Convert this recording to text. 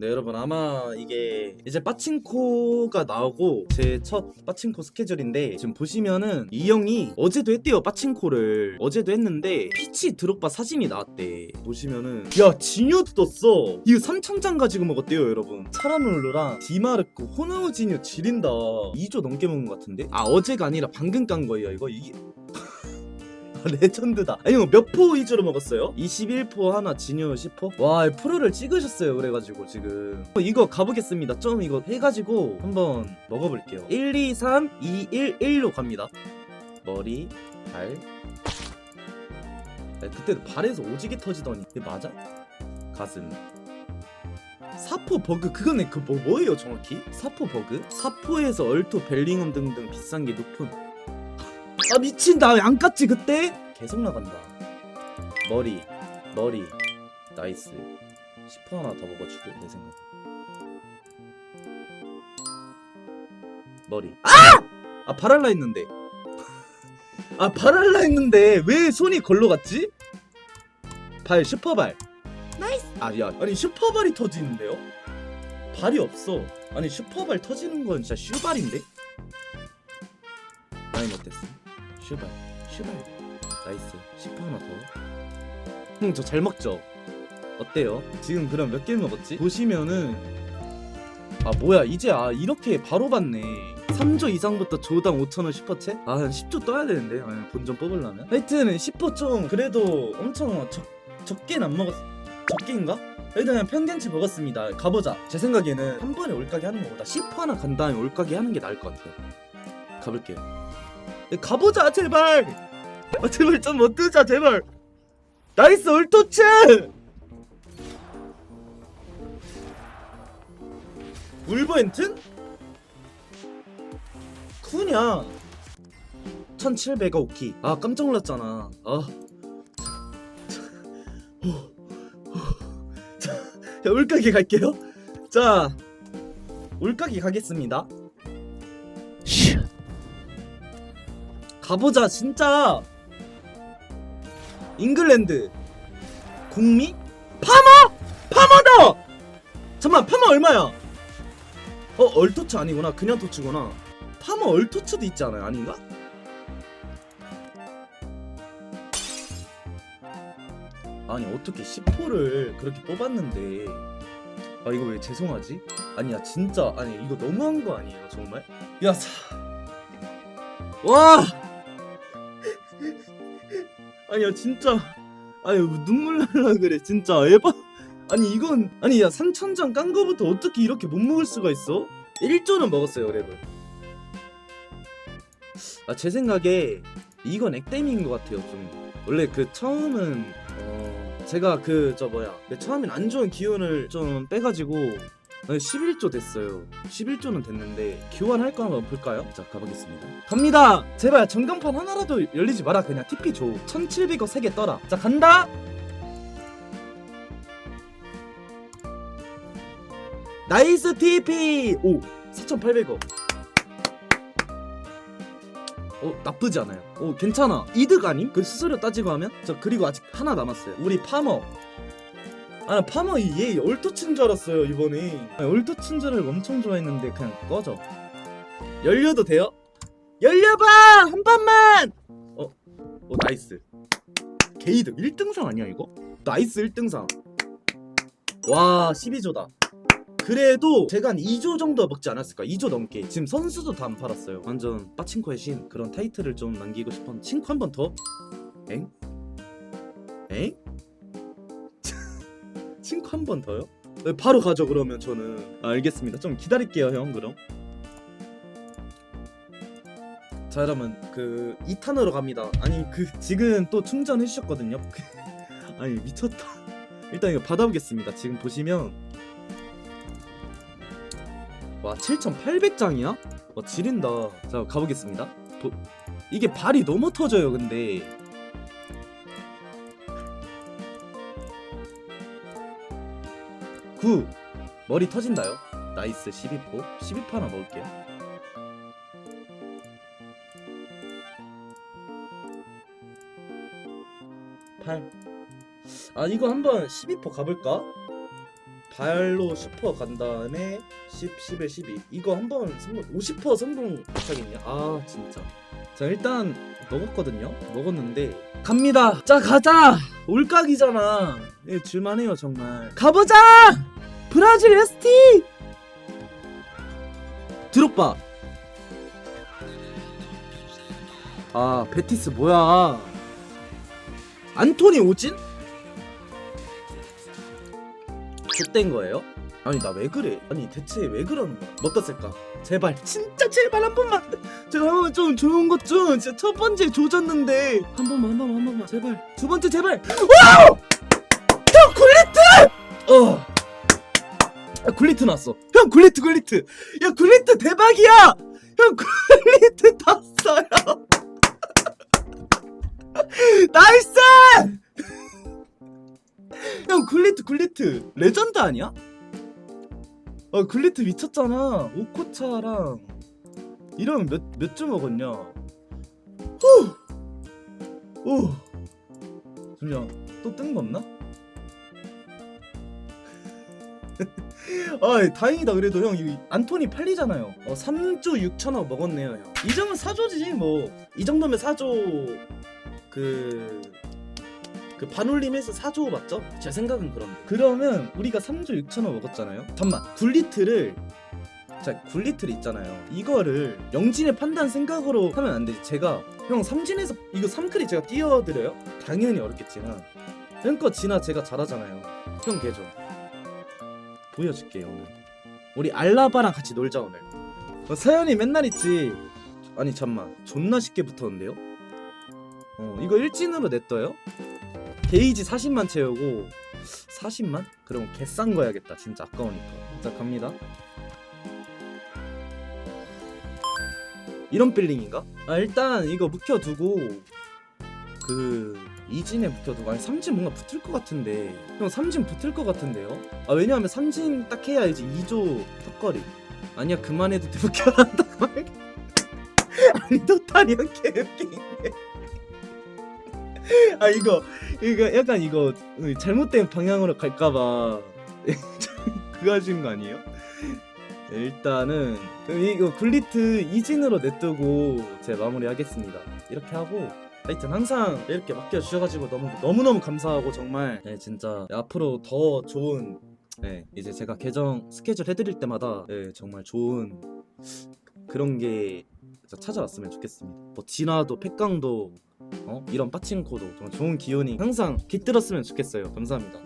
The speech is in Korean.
네 여러분 아마 이게 이제 빠친코가 나오고 제 첫 빠친코 스케줄인데 지금 보시면은 이 형이 어제도 했대요 빠친코를. 어제도 했는데 피치 드록바 사진이 나왔대. 보시면은 야 진유도 떴어. 이거 3천장 가지고 먹었대요 여러분. 차라놀루랑 디마르코 호나우 진유 지린다. 2조 넘게 먹은 것 같은데? 아 어제가 아니라 방금 깐 거예요 이거? 이게 아, 레전드다. 아니 몇포 위주로 먹었어요? 21포 하나, 진유 10포? 와 프로를 찍으셨어요 그래가지고 지금 이거 가보겠습니다. 좀 이거 해가지고 한번 먹어볼게요. 1, 2, 3, 2, 1, 1로 갑니다. 머리, 발. 아니, 그때 발에서 오지게 터지더니 이게 맞아? 가슴. 사포 버그 그거네 그뭐 뭐예요 정확히? 사포 버그? 사포에서 얼토 벨링엄 등등 비싼 게 높은 아 미친 나왜안 깠지 그때? 계속 나간다 머리 머리 나이스 10% 하나 더 먹어주고 내 생각 머리 아! 아 발할라 했는데 아 발할라 했는데 왜 손이 걸러 갔지? 발 슈퍼발 나이스 아야 아니 슈퍼발이 터지는데요? 발이 없어 아니 슈퍼발 터지는 건 진짜 슈발인데? 많이 못했어 슈발 슈발 나이스 10% 하나 더 형 저 잘 먹죠? 어때요? 지금 그럼 몇 개 먹었지? 보시면은 아 뭐야 이제 아 이렇게 바로 받네 3조 이상부터 조당 5천원 슈퍼챗? 아 한 10조 떠야 되는데 아, 본전 뽑으려면 하여튼 10호 좀 그래도 엄청 적, 적게는 안 먹었 적게인가? 일단 평균치 먹었습니다 가보자 제 생각에는 한 번에 올가게 하는 것보다 10호 하나 간 다음에 올가게 하는 게 나을 것 같아요 가볼게요 야, 가보자 제발! 아 제발 좀 못 뜨자 제발! 나이스 올토츠! 울버햄튼? 쿠냐? 1700가 오키. 아 깜짝 놀랐잖아. 아. 자, 올가게 갈게요. 자 올가게 가겠습니다 가보자 진짜. 잉글랜드. 국미? 파머? 파머다! 잠만 파머 얼마야? 어 얼토츠 아니구나. 그냥 토츠구나. 파머 얼토츠도 있지 않아요? 아닌가? 아니 어떻게 10호를 그렇게 뽑았는데. 아 이거 왜 죄송하지? 아니 야 진짜. 아니 이거 너무한 거 아니에요 정말? 야 사... 와 아니야 진짜. 아유 눈물 날라 그래 진짜. 에바 아니 이건 아니 야 3천장 깐 거부터 어떻게 이렇게 못 먹을 수가 있어? 1조는 먹었어요 그래도 아제 생각에 이건 액땜인 것 같아요 좀. 원래 그 처음은 어 제가 그 저 뭐야 내 처음엔 안 좋은 기운을 좀 빼가지고 11조 됐어요. 11조는 됐는데 교환할 거 한번 볼까요? 자 가보겠습니다. 갑니다! 제발 전광판 하나라도 열리지 마라. 그냥 TP 줘. 1700억 3개 떠라. 자 간다! 나이스 TP! 오 4800억. 어 나쁘지 않아요. 오 괜찮아. 이득 아님? 그 수수료 따지고 하면? 저 그리고 아직 하나 남았어요. 우리 파머 아 파머 얘 얼토친 줄 알았어요 이번에 얼토친 줄 알고 엄청 좋아했는데 그냥 꺼져 열려도 돼요? 열려봐 한 번만 어? 어 나이스 게이드 1등상 아니야 이거? 나이스 1등상 와 12조다 그래도 제가 한 2조 정도 먹지 않았을까 2조 넘게 지금 선수도 다 안 팔았어요 완전 빠친코의 신 그런 타이틀을 좀 남기고 싶었는데 친코 한번 더? 엥? 엥? 친코 한번 더요? 네, 바로 가죠 그러면 저는. 아, 알겠습니다. 좀 기다릴게요 형 그럼. 자 여러분 그 2탄으로 갑니다. 아니 그 지금 또 충전해 주셨거든요. 아니 미쳤다. 일단 이거 받아보겠습니다. 지금 보시면. 와 7800장이야? 와 지린다. 자 가보겠습니다. 도... 이게 발이 너무 터져요 근데 구 머리 터진다요? 나이스. 12포. 12포 하나 먹을게요. 팔. 아 이거 한번 12포 가볼까? 발로 10%간 다음에 10, 11, 12 이거 한번 성공 50% 성공 못하겠냐? 아 진짜. 자 일단 먹었거든요. 먹었는데 갑니다. 자 가자! 올각이잖아. 예, 줄만해요 정말. 가보자 브라질 ST 드롭바 아 베티스 뭐야 안토니 오진? 족된 거예요? 아니 나 왜 그래? 아니 대체 왜 그러는 거야? 뭐 떴을까? 제발 진짜 제발 한 번만 제가 한 번만 좀 좋은 것 좀 진짜 첫 번째 조졌는데 한 번만 한 번만 한 번만 제발 두 번째 제발 와우! 형 굴리트! 어 야, 굴리트 났어. 형 굴리트 굴리트. 야 굴리트 대박이야! 형 굴리트 땄어요. 나이스! 형 굴리트 굴리트. 레전드 아니야? 어 굴리트 미쳤잖아. 오코차랑 이러면 몇 몇 주 먹었냐? 후! 오! 잠시만 또 뜬 거 없나? 아 다행이다. 그래도 형 이 안토니 팔리잖아요. 어 3조 6천억 먹었네요 형 이 정도면 사조지 뭐. 이 정도면 사조 그... 그 반올림해서 4조 맞죠? 제 생각은 그런데 그러면 우리가 3조 6천원 먹었잖아요. 잠만 굴리트를 자 굴리트를 있잖아요. 이거를 영진의 판단 생각으로 하면 안 되지. 제가 형 삼진에서 이거 3클이 제가 띄워드려요? 당연히 어렵겠지만. 형거 지나 제가 잘하잖아요. 형 계정 보여줄게요 우리 알라바랑 같이 놀자 오늘 어, 서연이 맨날 있지 아니 잠만 존나 쉽게 붙었는데요? 어 이거 일진으로 냈어요? 게이지 40만 채우고 40만? 그럼 개싼 거 해야겠다 진짜 아까우니까 자 갑니다 이런 빌링인가? 아 일단 이거 묵혀두고 그 이진에 묵혀두고 아니 삼진 뭔가 붙을 것 같은데 형 삼진 붙을 것 같은데요? 아 왜냐하면 삼진 딱 해야 이제 2조 턱걸이 아니야 그만해도 돼 묵혀란다고 아니 노탄이 형 개웃기네 아 이거 이거 약간 이거 잘못된 방향으로 갈까봐 그거 하신 거 아니에요? 네, 일단은 이거 굴리트 이진으로 냅두고 제 마무리하겠습니다. 이렇게 하고 하여튼 항상 이렇게 맡겨주셔가지고 너무 너무 너무 감사하고 정말 네, 진짜 앞으로 더 좋은 네, 이제 제가 계정 스케줄 해드릴 때마다 네, 정말 좋은 그런 게 찾아왔으면 좋겠습니다. 뭐 진화도 팩강도 어? 이런 빠칭코도 정말 좋은 기운이 항상 깃들었으면 좋겠어요. 감사합니다.